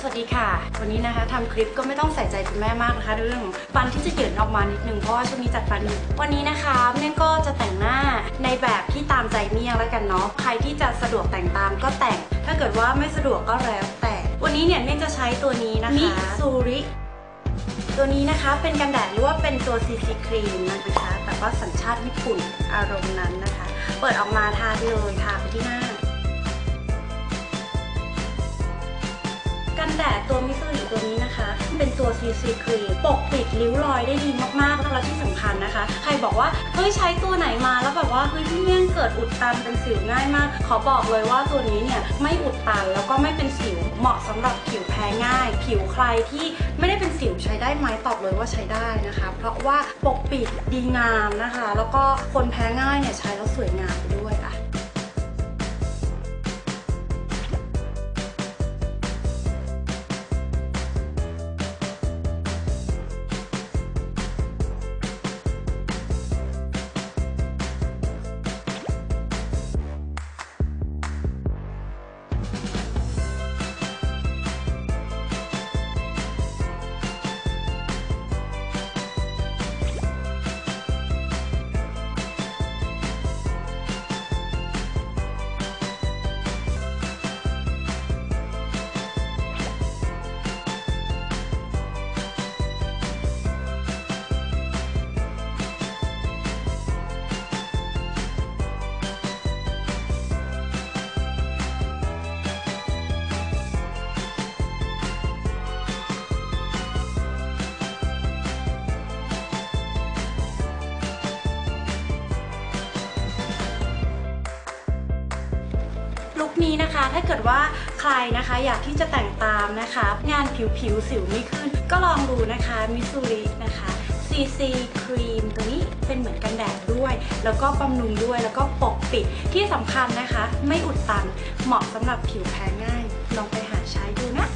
สวัสดีค่ะ วันนี้นะคะทำคลิปก็ไม่ต้องใส่ใจคุณแม่มากนะคะ เรื่องฟันที่จะเหยินออกมานิดนึงเพราะว่าช่วงนี้จัดฟันอยู่วันนี้นะคะเมี่ยงก็จะแต่งหน้าในแบบที่ตามใจเมี่ยงแล้วกันเนาะใครที่จะสะดวกแต่งตามก็แต่ง ถ้าเกิดว่าไม่สะดวกก็แล้วแต่ วันนี้เนี่ยเมี่ยงจะใช้ตัวนี้นะคะมิซูริตัวนี้นะคะเป็นกันแดดหรือว่าเป็นตัวซีซีครีมนะคะแต่ว่าสัญชาติญี่ปุ่นอารมณ์นั้นนะคะ เปิดออกมาทาเลยทาไปที่หน้า กันแดดตัวมิสซูริตัวนี้นะคะ เป็นตัว CC Cream ปกปิดริ้วรอยได้ดีมากๆแล้วที่สำคัญนะคะ ใครบอกว่าเฮ้ยใช้ตัวไหนมาแล้วแบบว่าเฮ้ยพี่เมี่ยงเกิดอุดตันเป็นสิวง่ายมาก ขอบอกเลยว่าตัวนี้เนี่ยไม่อุดตันแล้วก็ไม่เป็นสิวเหมาะสำหรับผิวแพ้ง่าย ผิวใครที่ไม่ได้เป็นสิวใช้ได้ไหมตอบเลยว่าใช้ได้นะคะ เพราะว่าปกปิดดีงามนะคะ แล้วก็คนแพ้ง่ายเนี่ยใช้แล้วสวยงามไปด้วยอะ ลุคนี้นะคะ ถ้าเกิดว่าใครนะคะอยากที่จะแต่งตามนะคะ งานผิวผิวสิวไม่ขึ้น ก็ลองดูนะคะมิสซูรินะคะ CC ครีมตัวนี้เป็นเหมือนกันแดดด้วย แล้วก็บำรุงด้วยแล้วก็ปกปิดที่สำคัญนะคะ ไม่อุดตันเหมาะสำหรับผิวแพ้ง่าย ลองไปหาใช้ดูนะ